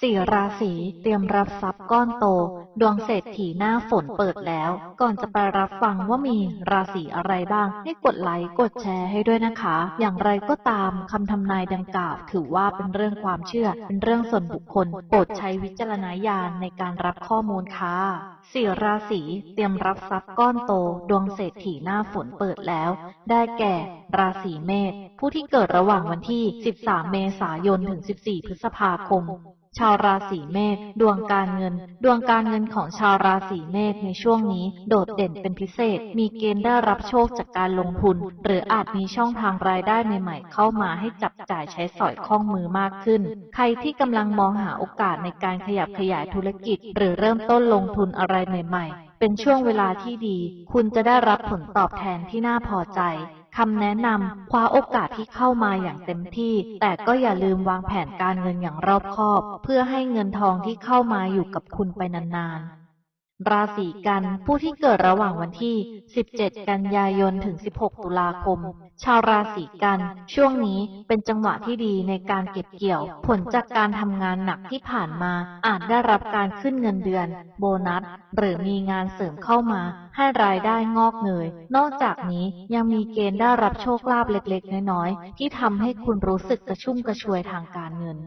สี่ราศีเตรียมรับทรัพย์ก้อนโต ดวงเศรษฐีหน้าฝนเปิดแล้ว ก่อนจะไปรับฟังว่ามีราศีอะไรบ้าง ให้กดไลค์กดแชร์ให้ด้วยนะคะ อย่างไรก็ตามคำทำนายดังกล่าว ถือว่าเป็นเรื่องความเชื่อ เป็นเรื่องส่วนบุคคล โปรดใช้วิจารณญาณในการรับข้อมูลค่ะสี่ราศีเตรียมรับทรัพย์ก้อนโต ดวงเศรษฐีหน้าฝนเปิดแล้ว ได้แก่ ราศีเมษผู้ที่เกิดระหว่างวันที่ 13 เมษายนถึง 14 พฤษภาคม ชาวราศีเมษดวงการเงิน ดวงการเงินของชาวราศีเมษในช่วงนี้ โดดเด่นเป็นพิเศษ มีเกณฑ์ได้รับโชคจากการลงทุน หรืออาจมีช่องทางรายได้ใหม่ๆ เข้ามาให้จับจ่ายใช้สอยคล่องมือมากขึ้น ใครที่กำลังมองหาโอกาสในการขยับขยายธุรกิจ หรือเริ่มต้นลงทุนอะไรใหม่ ๆ เป็นช่วงเวลาที่ดี คุณจะได้รับผลตอบแทนที่น่าพอใจ คำแนะนำคว้าโอกาสที่เข้ามาอย่างเต็มที่ แต่ก็อย่าลืมวางแผนการเงินอย่างรอบคอบ เพื่อให้เงินทองที่เข้ามาอยู่กับคุณไปนานๆ ราศีกันผู้ที่เกิดระหว่างวันที่ 17 กันยายนถึง 16 ตุลาคม ชาวราศีกัน ช่วงนี้เป็นจังหวะที่ดีในการเก็บเกี่ยว ผลจากการทำงานหนักที่ผ่านมา อาจได้รับการขึ้นเงินเดือน โบนัส หรือมีงานเสริมเข้ามา ให้รายได้งอกเงย นอกจากนี้ยังมีเกณฑ์ได้รับโชคลาภเล็กๆ น้อยๆ ที่ทำให้คุณรู้สึกกระชุ่มกระชวยทางการเงิน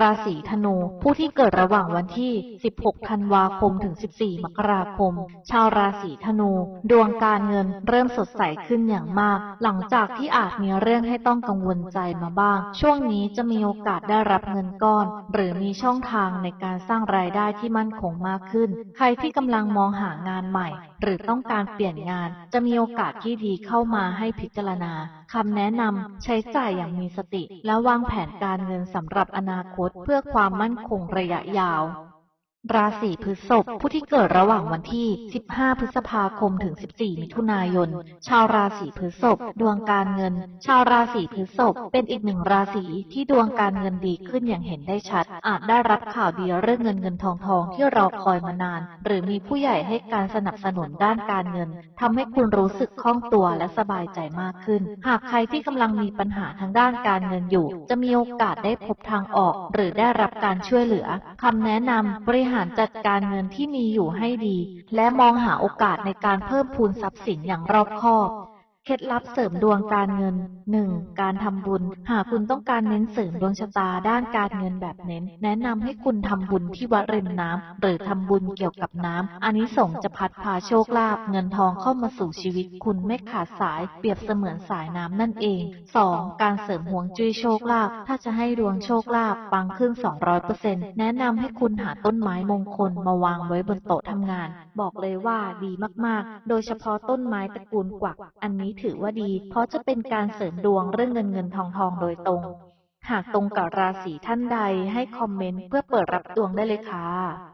ราศีธนู ผู้ที่เกิดระหว่างวันที่ 16 ธันวาคม ถึง 14 มกราคม ชาวราศีธนู ดวงการเงินเริ่มสดใสขึ้นอย่างมาก หลังจากที่อาจมีเรื่องให้ต้องกังวลใจมาบ้าง ช่วงนี้จะมีโอกาสได้รับเงินก้อน หรือมีช่องทางในการสร้างรายได้ที่มั่นคงมากขึ้น ใครที่กำลังมองหางานใหม่ หรือต้องการเปลี่ยนงาน จะมีโอกาสที่ดีเข้ามาให้พิจารณาคำแนะนำใช้จ่ายอย่างมีสติ และวางแผนการเงินสำหรับอนาคตเพื่อความมั่นคงระยะยาว ราศีพฤษภผู้ที่เกิดระหว่างวันที่ 15 พฤษภาคม ถึง 14 มิถุนายน ชาวราศีพฤษภดวงการเงิน ชาวราศีพฤษภเป็นอีกหนึ่งราศีที่ดวงการเงินดีขึ้นอย่างเห็นได้ชัด อาจได้รับข่าวดีเรื่องเงินเงินทองทองที่รอคอยมานาน หรือมีผู้ใหญ่ให้การสนับสนุนด้านการเงินทำให้คุณรู้สึกคล่องตัวและสบายใจมากขึ้น หากใครที่กำลังมีปัญหาทางด้านการเงินอยู่ จะมีโอกาสได้พบทางออก หรือได้รับการช่วยเหลือคำแนะนำบริหารจัดการเงินที่มีอยู่ให้ดี และมองหาโอกาสในการเพิ่มพูนทรัพย์สินอย่างรอบคอบ เคล็ดลับเสริมดวงการเงิน 1. การทำบุญ หากคุณต้องการเน้นเสริมดวงชะตาด้านการเงินแบบเน้น แนะนำให้คุณทำบุญที่วัดริมน้ำหรือทำบุญเกี่ยวกับน้ำอันนี้ส่งจะพัดพาโชคลาภเงินทองเข้ามาสู่ชีวิต คุณไม่ขาดสาย เปรียบเสมือนสายน้ำนั่นเอง 2. การเสริมห่วงจุ้ยโชคลาภถ้าจะให้ดวงโชคลาภปังขึ้น 200%แนะนำให้คุณหาต้นไม้มงคลมาวางไว้บนโต๊ะทำงาน บอกเลยว่าดีมากๆ โดยเฉพาะต้นไม้ตระกูลกวักอันนี้นี้ถือว่าดี เพราะจะเป็นการเสริมดวงเรื่องเงินเงินทองทองโดยตรง หากตรงกับราศีท่านใดให้คอมเมนต์เพื่อเปิดรับดวงได้เลยค่ะ